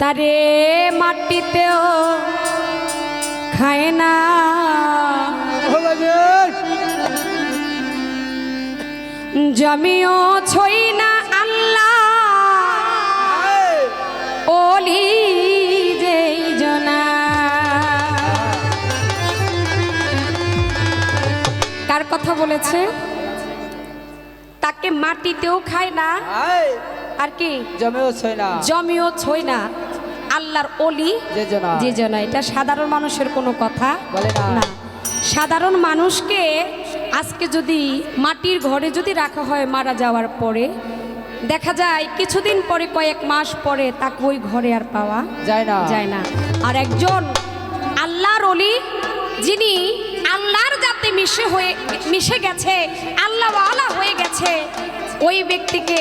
তারে মাটিতেও খায় না। জমিও ছই না আল্লাহ। ওলি যেই জনা। কার কথা বলেছে? তাকে মাটিতেও খায় না। আর কি? জমেও ছয় না। জমিও ছই না। আল্লাহর অলি যে জনা এটা সাধারণ মানুষের কোনো কথা বলে না। না। সাধারণ মানুষকে আজকে যদি মাটির ঘরে যদি রাখা হয় মারা যাওয়ার পরে দেখা যায় কিছুদিন পরে কয়েক মাস পরে তাকে ওই ঘরে আর পাওয়া যায় না। যায় না। আর একজন আল্লাহর অলি যিনি আল্লাহর যাতে মিশে হয়ে মিশে গেছে আল্লাহওয়ালা হয়ে গেছে ওই ব্যক্তিকে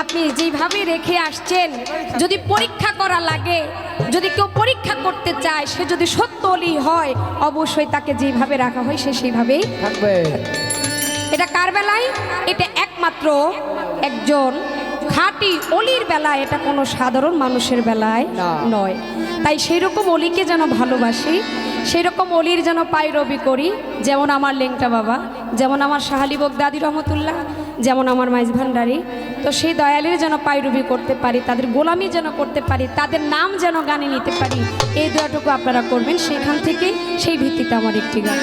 আপনি যেভাবে রেখে আসছেন যদি পরীক্ষা করা লাগে যদি কেউ পরীক্ষা করতে চায় সে যদি সত্য অলি হয় অবশ্যই তাকে যেভাবে রাখা হয় সে সেইভাবেই থাকবে। এটা কার বেলায়? এটা একমাত্র একজন খাঁটি অলির বেলায় এটা কোনো সাধারণ মানুষের বেলায় নয়। তাই সেই রকম অলিকে যেন ভালোবাসি সেই রকম অলির যেন পায়রবি করি যেমন আমার লেংটা বাবা যেমন আমার শাহালি দাদি রহমতুল্লাহ যেমন আমার মাইজ ভান্ডারি তো সেই দয়ালের যেন পায়রুবি করতে পারি, তাদের গোলামি যেন করতে পারি, তাদের নাম যেন গানে নিতে পারি, এই দোয়াটুকু আপনারা করবেন। সেখান থেকে সেই ভিত্তিতে আমার একটি গান।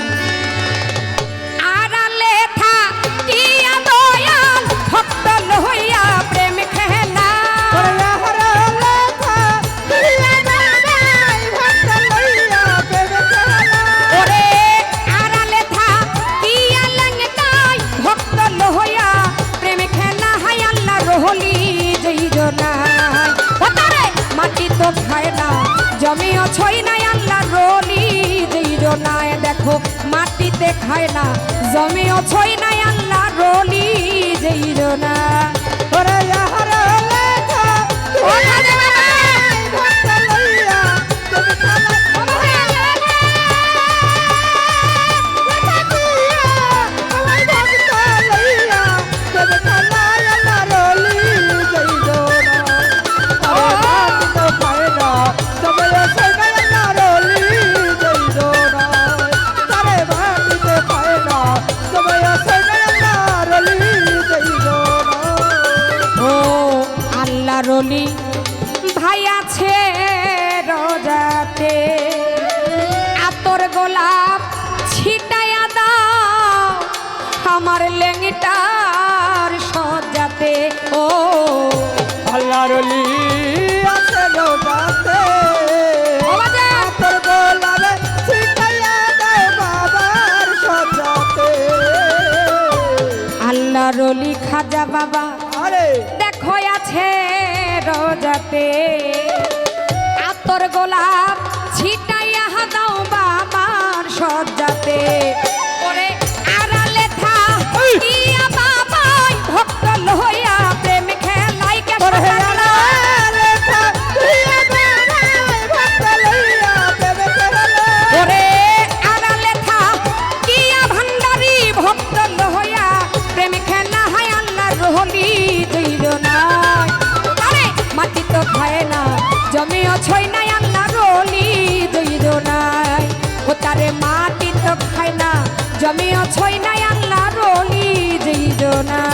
জমিও ছই নাই আল্লাহ রলি যেই জনায় দেখো মাটিতে খায় না। জমিও ছই নাই আল্লাহ রলি যেই জনা ও রলি ভাই আছে রোজাতে। আতর গোলাপ ছিটাইয়া দাও আমার লেঙ্গিটার সজাতে ও আল্লাহ রলি আছে লোকাতে ও বাজে। ছিটাইয়া দাও বাবার সজাতে আল্লাহ রলি খাজা বাবা আতর না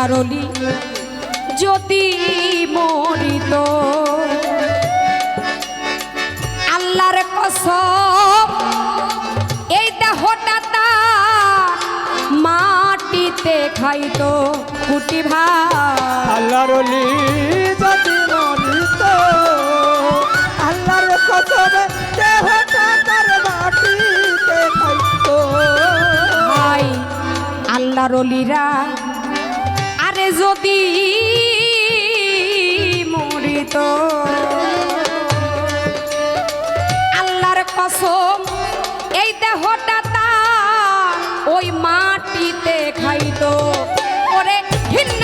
আল্লাহ রলি যদি মরিত। আল্লাহর কসম এই দেহটা তার মাটিতে খাইতো। কুটি ভাই। আল্লাহ রলি যদি মরিত আল্লাহর কসবে দেহটা তার মাটিতে খাইতো। ভাই আল্লাহর যদি মরিত। আল্লাহর কসম এই দেহটা তা ওই মাটিতে খাইত। ওরে ভিন্ন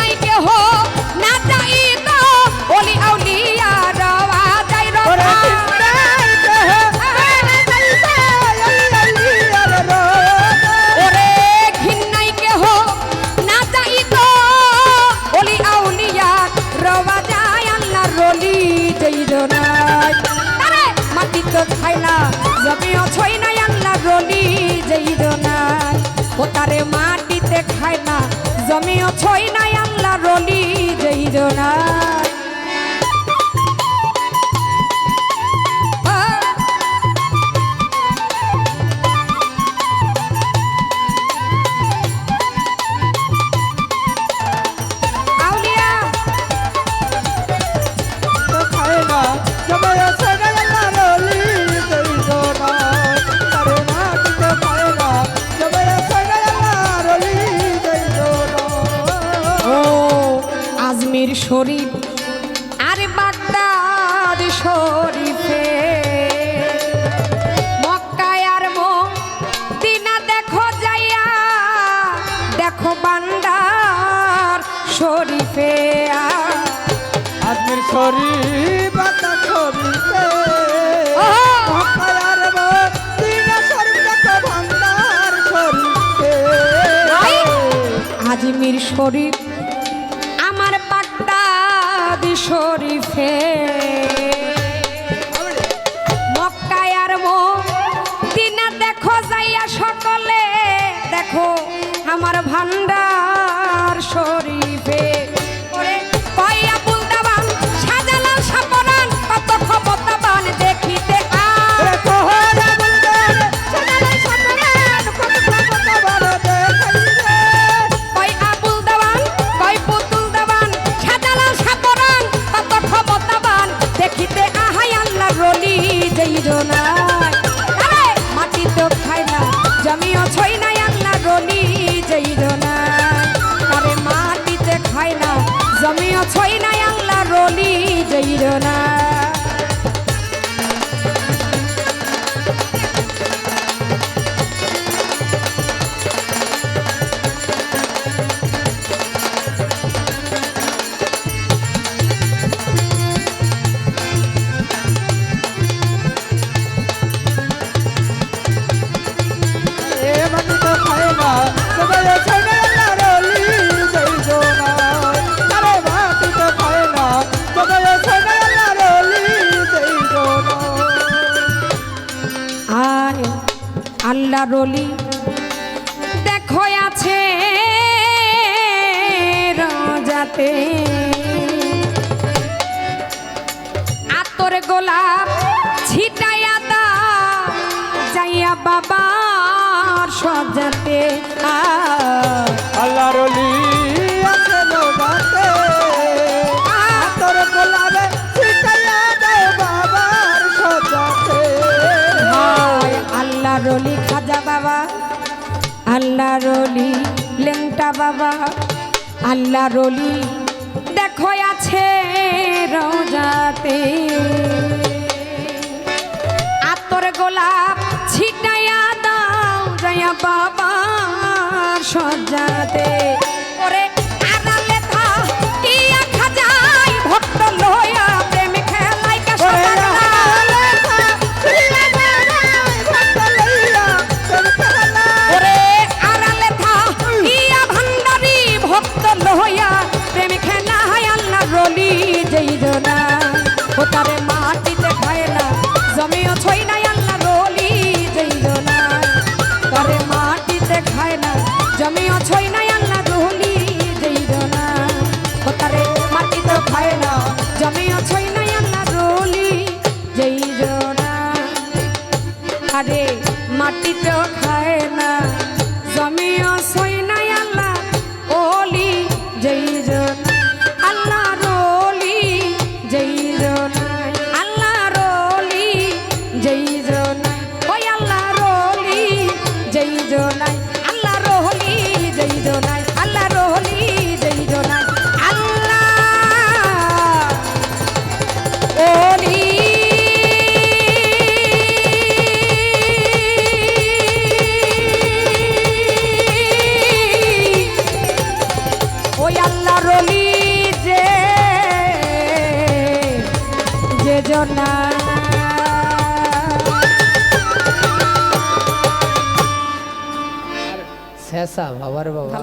ওটারে মাটিতে খায় না। জমিও ছই নাই আমলা রলি যেই জোনা শরীফ আর বাগদাদ শরীফে। মক্কায় আর দেখো যাইয়া দেখো বান্দার শরীফে। আর শরীফ। শরীফ শরীফে। মক্কায়ার মো দিনা দেখো যাইয়া সকলে। দেখো আমার ভান্ডার ময়লা রলি। দেখো আছে রাজাতে। আতর গোলাপ ছিটাইয়া দা যাইয়া বাবা সজাতে আল্লাহ রলি। আল্লাহ রলি, লেংটা বাবা আল্লাহ রলি। দেখো আছে রোজাতে। আতর গোলাপ ছিটাইয়া দাও জয়া বাবা সজাতে असावा वर बाबा